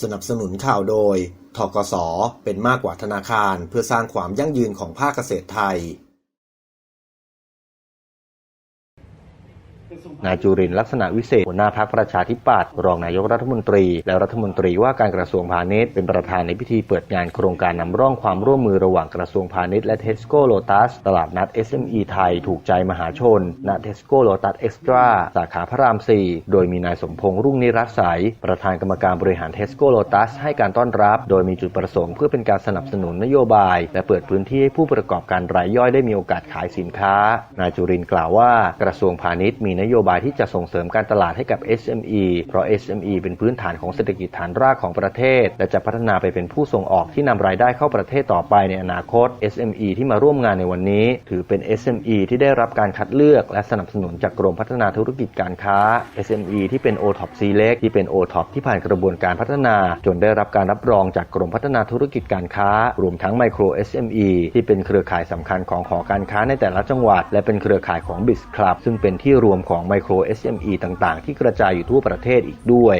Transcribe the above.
สนับสนุนข่าวโดย ทกส เป็นมากกว่าธนาคารเพื่อสร้างความยั่งยืนของภาคเกษตรไทย นายจุรินลักษณะวิเศษหัวหน้าพักประชาธิปัตย์รองนายกรัฐมนตรี และรัฐมนตรีว่าการกระทรวงพาณิชย์เป็นประธานในพิธีเปิดงานโครงการนำร่องความร่วมมือระหว่างกระทรวงพาณิชย์และเทสโก้โลตัสตลาดนัด SME ไทยถูกใจมหาชน ณเทสโก้โลตัสเอ็กซ์ตร้าสาขาพระราม 4 โดยมีนายสมพงษ์รุ่งนิรัตน์ใสยประธานกรรมการบริหารเทสโก้โลตัสให้การต้อนรับ โดยมีจุดประสงค์เพื่อเป็นการสนับสนุนนโยบาย และเปิดพื้นที่ให้ผู้ประกอบการรายย่อยได้มีโอกาสขายสินค้านายจุรินกล่าวว่ากระทรวงพาณิชย์มีนโยบายที่จะส่งเสริมการตลาดให้กับ SME เพราะ SME เป็นพื้นฐานของเศรษฐกิจฐานรากของประเทศ และจะพัฒนาไปเป็นผู้ส่งออกที่นำรายได้เข้าประเทศต่อไปในอนาคต SME ที่มาร่วมงานในวันนี้ ถือเป็น SME ที่ได้รับการคัดเลือกและสนับสนุนจากกรมพัฒนาธุรกิจการค้า SME ที่เป็น OTOP Select ที่เป็น OTOP ที่ผ่านกระบวนการพัฒนา จนได้รับการรับรองจากกรมพัฒนาธุรกิจการค้า รวมทั้ง Micro SME ที่เป็นเครือข่ายสำคัญของหอการค้าในแต่ละจังหวัด และเป็นเครือข่ายของ BIZ Club ซึ่งเป็นที่รวมของของไมโคร SME ต่างๆ ที่กระจายอยู่ทั่วประเทศอีกด้วย